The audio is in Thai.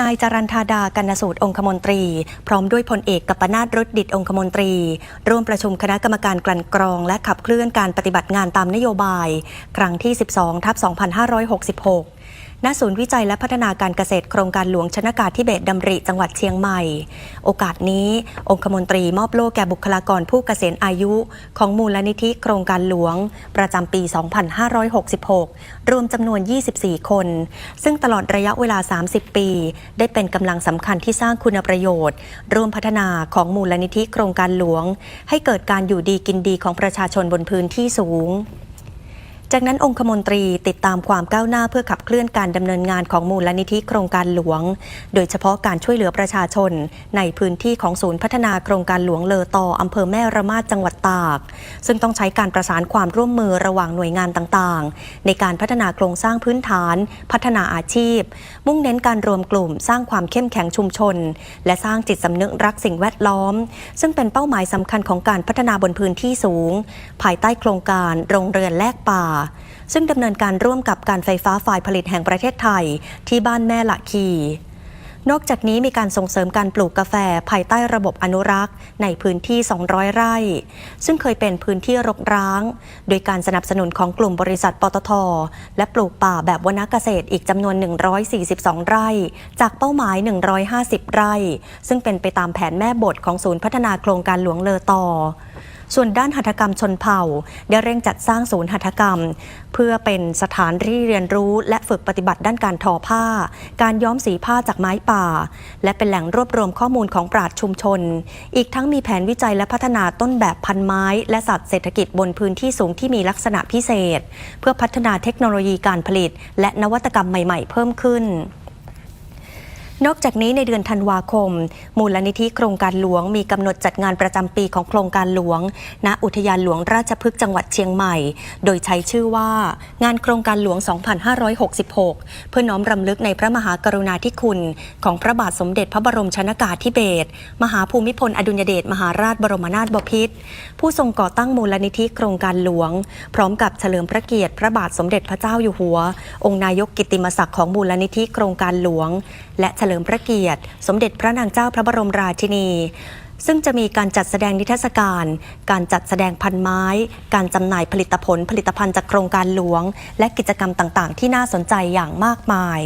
นายจรันธาดากันนสูตรองคมนตรี พร้อมด้วยพลเอกกัปนาตรถดิตองคมนตรี ร่วมประชุมคณะกรรมการกลั่นกรอง และขับเคลื่อนการปฏิบัติงานตามนโยบาย ครั้งที่ 12ทับ2566 ณศูนย์วิจัยและพัฒนาการเกษตรโครงการหลวงชนากาธิเบศดำริจังหวัดเชียงใหม่ โอกาสนี้ องคมนตรีมอบโล่แก่บุคลากรผู้เกษียณอายุ ของมูลนิธิโครงการหลวง ประจำปี 2566 รวมจำนวน 24 คน ซึ่งตลอดระยะเวลา 30 ปี ได้เป็นกำลังสำคัญที่สร้างคุณประโยชน์ ร่วมพัฒนาของมูลนิธิโครงการหลวง ให้เกิดการอยู่ดีกินดีของประชาชนบนพื้นที่สูง จากนั้นองคมนตรีติดตามความก้าวหน้าเพื่อขับเคลื่อนการดำเนินงานของมูลนิธิโครงการหลวง โดยเฉพาะการช่วยเหลือประชาชน ในพื้นที่ของศูนย์พัฒนาโครงการหลวงเลอตออำเภอแม่ระมาดจังหวัดตาก ซึ่งต้องใช้การประสานความร่วมมือระหว่างหน่วยงานต่างๆ ในการพัฒนาโครงสร้างพื้นฐาน พัฒนาอาชีพ มุ่งเน้นการรวมกลุ่ม สร้างความเข้มแข็งชุมชน และสร้างจิตสำนึกรักสิ่งแวดล้อม ซึ่งเป็นเป้าหมายสำคัญของการพัฒนาบนพื้นที่สูง ภายใต้โครงการโรงเรือนแลกป่าซึ่งดำเนินการร่วมกับการไฟฟ้าฝ่ายผลิตแห่งประเทศไทย ที่บ้านแม่ละคีนอกจากนี้มีการส่งเสริมการปลูกกาแฟภายใต้ระบบอนุรักษ์ ในพื้นที่ 200 ไร่ ซึ่งเคยเป็นพื้นที่รกร้าง โดยการสนับสนุนของกลุ่มบริษัทปตท และปลูกป่าแบบวนเกษตรอีกจำนวน 142 ไร่ จากเป้าหมาย 150 ไร่ ซึ่งเป็นไปตามแผนแม่บทของศูนย์พัฒนาโครงการหลวงเลอต่อ ส่วนด้านหัตถกรรมชนเผ่า ได้เร่งจัดสร้างศูนย์หัตถกรรม เพื่อเป็นสถานที่เรียนรู้และฝึกปฏิบัติด้านการทอผ้า การย้อมสีผ้าจากไม้ป่า และเป็นแหล่งรวบรวมข้อมูลของปราชญ์ชุมชน อีกทั้งมีแผนวิจัยและพัฒนาต้นแบบพันไม้ และสัตว์เศรษฐกิจบนพื้นที่สูงที่มีลักษณะพิเศษ เพื่อพัฒนาเทคโนโลยีการผลิต และนวัตกรรมใหม่ ๆ เพิ่มขึ้น นอกจากนี้ในเดือนธันวาคม มูลนิธิโครงการหลวงมีกำหนดจัดงานประจำปีของโครงการหลวง ณอุทยานหลวงราชพฤกษ์จังหวัดเชียงใหม่ โดยใช้ชื่อว่า งานโครงการหลวง 2566 เพื่อน้อมรำลึกในพระมหากรุณาธิคุณ ของพระบาทสมเด็จพระบรมชนากาธิเบศรมหาภูมิพลอดุลยเดชมหาราชบรมนาถบพิตรผู้ทรงก่อตั้งมูลนิธิโครงการหลวง พร้อมกับเฉลิมพระเกียรติพระบาทสมเด็จพระเจ้าอยู่หัว องค์นายกกิติมศักดิ์ของมูลนิธิโครงการหลวง และเฉลิมพระเกียรติ สมเด็จพระนางเจ้าพระบรมราชินี ซึ่งจะมีการจัดแสดงนิทรรศการ การจัดแสดงพันไม้ การจำหน่ายผลิตผลผลิตภัณฑ์จากโครงการหลวง และกิจกรรมต่างๆ ที่น่าสนใจอย่างมากมาย